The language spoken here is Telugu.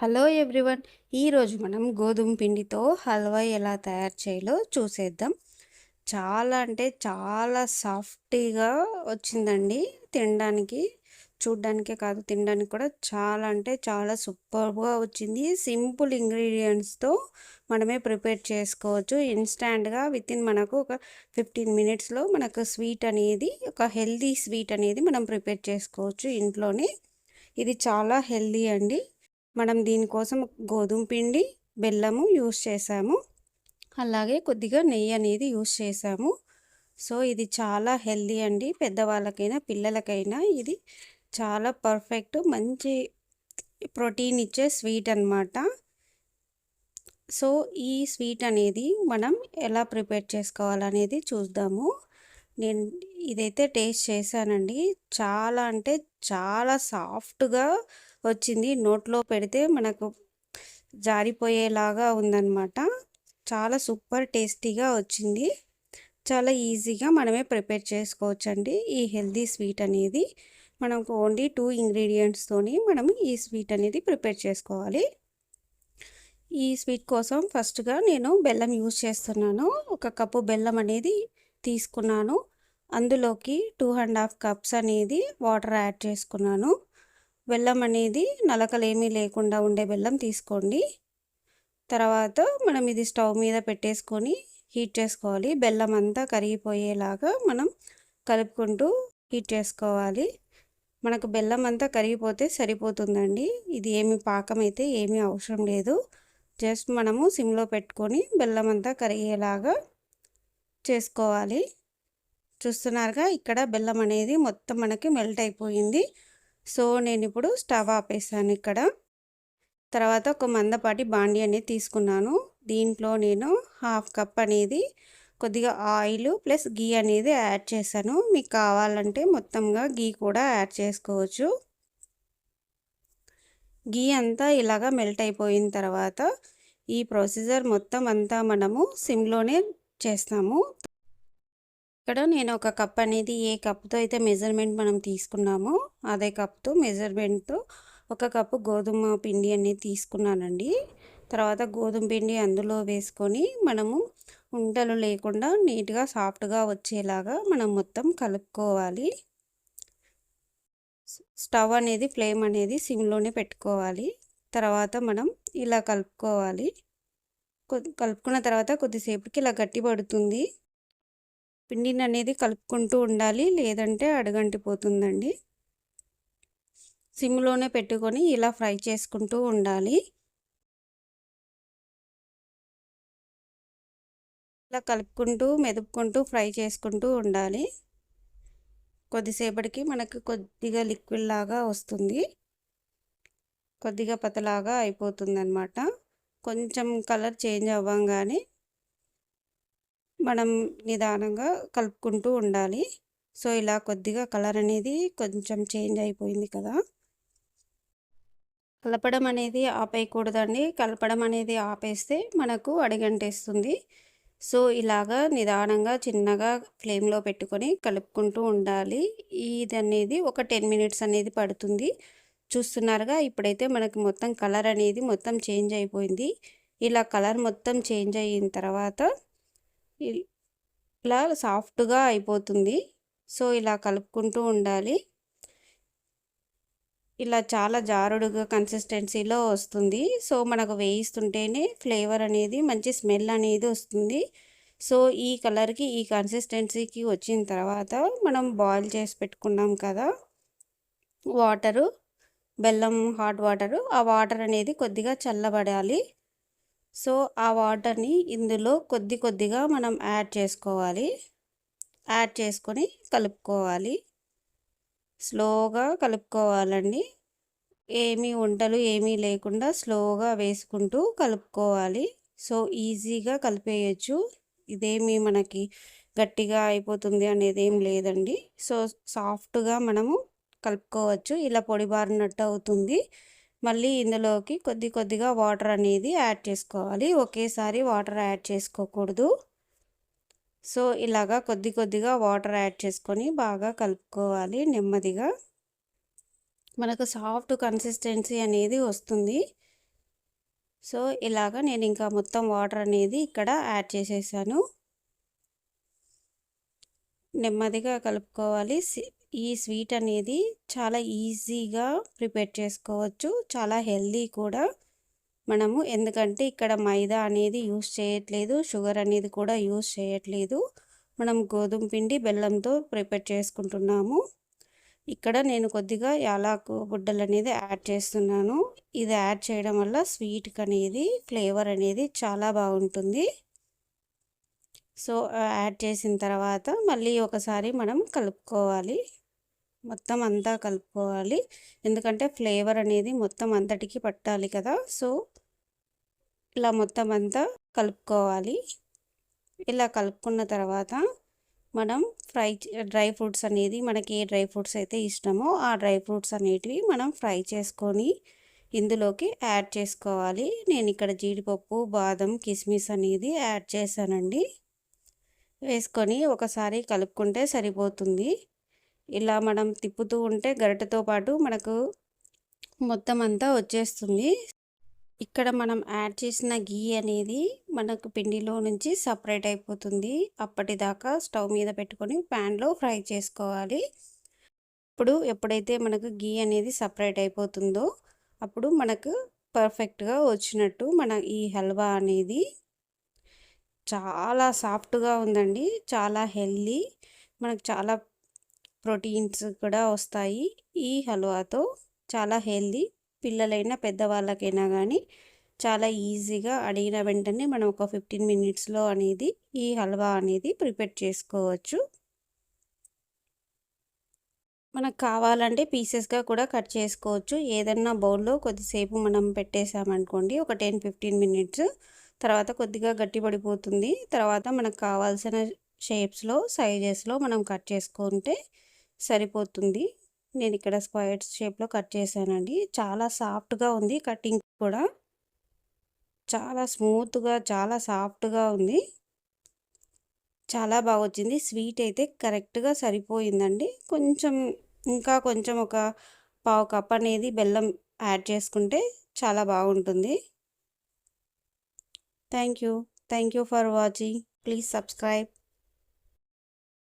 హలో ఎవ్రీవన్ ఈరోజు మనం గోధుమ పిండితో హల్వా ఎలా తయారు చేయాలో చూసేద్దాం. చాలా అంటే చాలా సాఫ్టీగా వచ్చిందండి తినడానికి. చూడ్డానికే కాదు తినడానికి కూడా చాలా అంటే చాలా సూపర్గా వచ్చింది. సింపుల్ ఇంగ్రీడియంట్స్తో మనమే ప్రిపేర్ చేసుకోవచ్చు. ఇన్స్టాంట్గా విత్ ఇన్ మనకు ఒక ఫిఫ్టీన్ మినిట్స్లో మనకు స్వీట్ అనేది ఒక హెల్దీ స్వీట్ అనేది మనం ప్రిపేర్ చేసుకోవచ్చు ఇంట్లోనే. ఇది చాలా హెల్దీ అండి. మనం దీనికోసం గోధుమ పిండి బెల్లము యూస్ చేసాము. అలాగే కొద్దిగా నెయ్యి అనేది యూస్ చేసాము. సో ఇది చాలా హెల్దీ అండి. పెద్దవాళ్ళకైనా పిల్లలకైనా ఇది చాలా పర్ఫెక్ట్ మంచి ప్రోటీన్ ఇచ్చే స్వీట్ అనమాట సో ఈ స్వీట్ అనేది మనం ఎలా ప్రిపేర్ చేసుకోవాలనేది చూద్దాము. నేను ఇదైతే టేస్ట్ చేశానండి. చాలా అంటే చాలా సాఫ్ట్గా వచ్చింది. నోట్లో పెడితే మనకు జారిపోయేలాగా ఉందన్నమాట. చాలా సూపర్ టేస్టీగా వచ్చింది. చాలా ఈజీగా మనమే ప్రిపేర్ చేసుకోవచ్చండి. ఈ హెల్దీ స్వీట్ అనేది మనకు ఓన్లీ టూ ఇంగ్రీడియంట్స్తోని మనం ఈ స్వీట్ అనేది ప్రిపేర్ చేసుకోవాలి. ఈ స్వీట్ కోసం ఫస్ట్గా నేను బెల్లం యూజ్ చేస్తున్నాను. ఒక కప్పు బెల్లం అనేది తీసుకున్నాను. అందులోకి టూ అండ్ హాఫ్ కప్స్ అనేది వాటర్ యాడ్ చేసుకున్నాను. బెల్లం అనేది నలకలేమీ లేకుండా ఉండే బెల్లం తీసుకోండి. తర్వాత మనం ఇది స్టవ్ మీద పెట్టేసుకొని హీట్ చేసుకోవాలి. బెల్లం అంతా కరిగిపోయేలాగా మనం కలుపుకుంటూ హీట్ చేసుకోవాలి. మనకు బెల్లం అంతా కరిగిపోతే సరిపోతుందండి. ఇది ఏమి పాకం అయితే ఏమీ అవసరం లేదు. జస్ట్ మనము సిమ్లో పెట్టుకొని బెల్లం అంతా కరిగేలాగా చేసుకోవాలి. చూస్తున్నారుగా ఇక్కడ బెల్లం అనేది మొత్తం మనకి మెల్ట్ అయిపోయింది. సో నేను ఇప్పుడు స్టవ్ ఆపేసాను ఇక్కడ. తర్వాత ఒక మందపాటి బాండి అనేది తీసుకున్నాను. దీంట్లో నేను హాఫ్ కప్ అనేది కొద్దిగా ఆయిల్ ప్లస్ గీ అనేది యాడ్ చేశాను. మీకు కావాలంటే మొత్తంగా గీ కూడా యాడ్ చేసుకోవచ్చు. గీ అంతా ఇలాగా మెల్ట్ అయిపోయిన తర్వాత ఈ ప్రొసీజర్ మొత్తం అంతా మనము సిమ్లోనే చేస్తాము. ఇక్కడ నేను ఒక కప్ అనేది ఏ కప్తో అయితే మెజర్మెంట్ మనం తీసుకున్నామో అదే కప్తో మెజర్మెంట్తో ఒక కప్పు గోధుమ పిండి అనేది తీసుకున్నానండి. తర్వాత గోధుమ పిండి అందులో వేసుకొని మనము ఉండలు లేకుండా నీట్గా సాఫ్ట్గా వచ్చేలాగా మనం మొత్తం కలుపుకోవాలి. స్టవ్ అనేది ఫ్లేమ్ అనేది సిమ్లోనే పెట్టుకోవాలి. తర్వాత మనం ఇలా కలుపుకోవాలి. కలుపుకున్న తర్వాత కొద్దిసేపుకి ఇలా గట్టి పడుతుంది పిండిని అనేది కలుపుకుంటూ ఉండాలి లేదంటే అడుగంటిపోతుందండి. సిమ్లోనే పెట్టుకొని ఇలా ఫ్రై చేసుకుంటూ ఉండాలి. ఇలా కలుపుకుంటూ మెదుపుకుంటూ ఫ్రై చేసుకుంటూ ఉండాలి. కొద్దిసేపటికి మనకు కొద్దిగా లిక్విడ్ లాగా వస్తుంది. కొద్దిగా పతలాగా అయిపోతుంది అనమాట కొంచెం కలర్ చేంజ్ అవ్వంగానే మనం నిదానంగా కలుపుకుంటూ ఉండాలి. సో ఇలా కొద్దిగా కలర్ అనేది కొంచెం చేంజ్ అయిపోయింది కదా. కలపడం అనేది ఆపేయకూడదండి. కలపడం అనేది ఆపేస్తే మనకు అడిగంటేస్తుంది. సో ఇలాగా నిదానంగా చిన్నగా ఫ్లేమ్లో పెట్టుకొని కలుపుకుంటూ ఉండాలి. ఇది అనేది ఒక టెన్ మినిట్స్ అనేది పడుతుంది. చూస్తున్నారుగా ఇప్పుడైతే మనకి మొత్తం కలర్ అనేది మొత్తం చేంజ్ అయిపోయింది. ఇలా కలర్ మొత్తం చేంజ్ అయిన తర్వాత ఇలా సాఫ్ట్గా అయిపోతుంది. సో ఇలా కలుపుకుంటూ ఉండాలి. ఇలా చాలా జారుడుగా కన్సిస్టెన్సీలో వస్తుంది. సో మనకు వేయిస్తుంటేనే ఫ్లేవర్ అనేది మంచి స్మెల్ అనేది వస్తుంది. సో ఈ కలర్కి ఈ కన్సిస్టెన్సీకి వచ్చిన తర్వాత మనం బాయిల్ చేసి పెట్టుకున్నాం కదా వాటరు బెల్లం హాట్ వాటరు ఆ వాటర్ అనేది కొద్దిగా చల్లబడాలి. సో ఆ వాటర్ని ఇందులో కొద్ది కొద్దిగా మనం యాడ్ చేసుకోవాలి. యాడ్ చేసుకొని కలుపుకోవాలి. స్లోగా కలుపుకోవాలండి. ఏమీ వంటలు ఏమీ లేకుండా స్లోగా వేసుకుంటూ కలుపుకోవాలి. సో ఈజీగా కలిపేయచ్చు. ఇదేమి మనకి గట్టిగా అయిపోతుంది అనేది ఏం లేదండి. సో సాఫ్ట్గా మనము కలుపుకోవచ్చు. ఇలా పొడిబారినట్టు అవుతుంది. మళ్ళీ ఇందులోకి కొద్ది కొద్దిగా వాటర్ అనేది యాడ్ చేసుకోవాలి. ఒకేసారి వాటర్ యాడ్ చేసుకోకూడదు. సో ఇలాగా కొద్ది కొద్దిగా వాటర్ యాడ్ చేసుకొని బాగా కలుపుకోవాలి నెమ్మదిగా. మనకు సాఫ్ట్ కన్సిస్టెన్సీ అనేది వస్తుంది. సో ఇలాగా నేను ఇంకా మొత్తం వాటర్ అనేది ఇక్కడ యాడ్ చేసేసాను. నెమ్మదిగా కలుపుకోవాలి. ఈ స్వీట్ అనేది చాలా ఈజీగా ప్రిపేర్ చేసుకోవచ్చు. చాలా హెల్దీ కూడా. మనము ఎందుకంటే ఇక్కడ మైదా అనేది యూస్ చేయట్లేదు షుగర్ అనేది కూడా యూస్ చేయట్లేదు. మనం గోధుమ పిండి బెల్లంతో ప్రిపేర్ చేసుకుంటున్నాము. ఇక్కడ నేను కొద్దిగా యాలాకు గుడ్డలు అనేది యాడ్ చేస్తున్నాను. ఇది యాడ్ చేయడం వల్ల స్వీట్కి అనేది ఫ్లేవర్ అనేది చాలా బాగుంటుంది. సో యాడ్ చేసిన తర్వాత మళ్ళీ ఒకసారి మనం కలుపుకోవాలి. మొత్తం అంతా కలుపుకోవాలి. ఎందుకంటే ఫ్లేవర్ అనేది మొత్తం అంతటికి పట్టాలి కదా. సో ఇలా మొత్తం అంతా కలుపుకోవాలి. ఇలా కలుపుకున్న తర్వాత మనం ఫ్రై డ్రై ఫ్రూట్స్ అనేది మనకి ఏ డ్రై ఫ్రూట్స్ అయితే ఇష్టమో ఆ డ్రై ఫ్రూట్స్ అనేటివి మనం ఫ్రై చేసుకొని ఇందులోకి యాడ్ చేసుకోవాలి. నేను ఇక్కడ జీడిపప్పు బాదం కిస్మిస్ అనేది యాడ్ చేశానండి. వేసుకొని ఒకసారి కలుపుకుంటే సరిపోతుంది. ఇలా మనం తిప్పుతూ ఉంటే గరిటతో పాటు మనకు మొత్తం అంతా వచ్చేస్తుంది. ఇక్కడ మనం యాడ్ చేసిన గీ అనేది మనకు పిండిలో నుంచి సపరేట్ అయిపోతుంది. అప్పటిదాకా స్టవ్ మీద పెట్టుకొని ప్యాన్లో ఫ్రై చేసుకోవాలి. ఇప్పుడు ఎప్పుడైతే మనకు గీ అనేది సపరేట్ అయిపోతుందో అప్పుడు మనకు పర్ఫెక్ట్గా వచ్చినట్టు మన ఈ హల్వా అనేది చాలా సాఫ్ట్గా ఉందండి. చాలా హెల్దీ మనకు చాలా ప్రోటీన్స్ కూడా వస్తాయి. ఈ హల్వాతో చాలా హెల్దీ పిల్లలైనా పెద్దవాళ్ళకైనా కానీ చాలా ఈజీగా అడిగిన వెంటనే మనం ఒక ఫిఫ్టీన్ మినిట్స్లో అనేది ఈ హల్వా అనేది ప్రిపేర్ చేసుకోవచ్చు. మనకు కావాలంటే పీసెస్గా కూడా కట్ చేసుకోవచ్చు. ఏదన్నా బౌల్లో కొద్దిసేపు మనం పెట్టేసామనుకోండి ఒక టెన్ ఫిఫ్టీన్ మినిట్స్ తర్వాత కొద్దిగా గట్టి పడిపోతుంది. తర్వాత మనకు కావాల్సిన షేప్స్లో సైజెస్లో మనం కట్ చేసుకుంటే సరిపోతుంది. నేను ఇక్కడ స్క్వైర్స్ షేప్లో కట్ చేశానండి. చాలా సాఫ్ట్గా ఉంది కటింగ్ కూడా. చాలా స్మూత్గా చాలా సాఫ్ట్గా ఉంది. చాలా బాగా వచ్చింది. స్వీట్ అయితే కరెక్ట్గా సరిపోయిందండి. కొంచెం ఇంకా కొంచెం ఒక పావు కప్ అనేది బెల్లం యాడ్ చేసుకుంటే చాలా బాగుంటుంది. Thank you thank you for watching. Please subscribe.